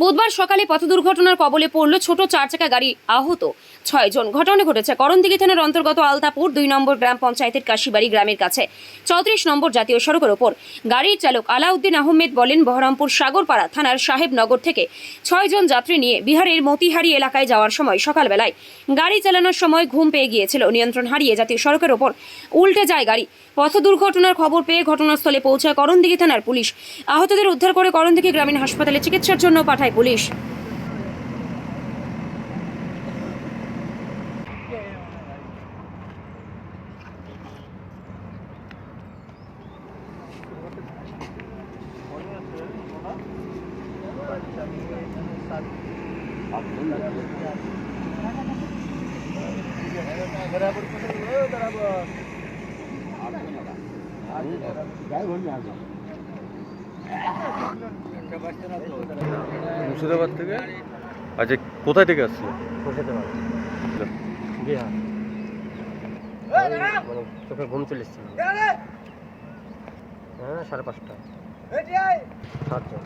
বুধবার সকালে পথ দুর্ঘটনার কবলে পড়ল ছোট চার চাকা গাড়ি আহত ছয়জন ঘটনা ঘটেছে করণদিঘি থানার অন্তর্গত আলতাপুর, দুই নম্বর গ্রাম পঞ্চায়েতের কাশিবাড়ি গ্রামের কাছে। চৌত্রিশ নম্বর জাতীয় সড়কের ওপর। গাড়ির চালক আলাউদ্দিন আহমেদ বলেন, বহরমপুর সাগরপাড়া থানার সাহেবনগর থেকে ছয়জন যাত্রী নিয়ে বিহারের মতিহারি এলাকায় যাওয়ার সময় সকালবেলায় গাড়ি চালানোর সময় ঘুম পেয়ে গিয়েছিল। নিয়ন্ত্রণ হারিয়ে জাতীয় সড়কের ওপর উল্টে যায় গাড়ি। পথ দুর্ঘটনার খবর পেয়ে ঘটনাস্থলে পৌঁছায় করণদিঘি থানার পুলিশ। আহতদের উদ্ধার করে করণদিঘি গ্রামীণ হাসপাতালে চিকিৎসার জন্য পাঠায় পুলিশ মুর্শিদাবাদ থেকে? আচ্ছা কোথায় থেকে আসছে? মুর্শিদাবাদ। বিহার। মানে চোখে ঘুম চলে এসেছিল হ্যাঁ সাড়ে পাঁচটা। সাতজন।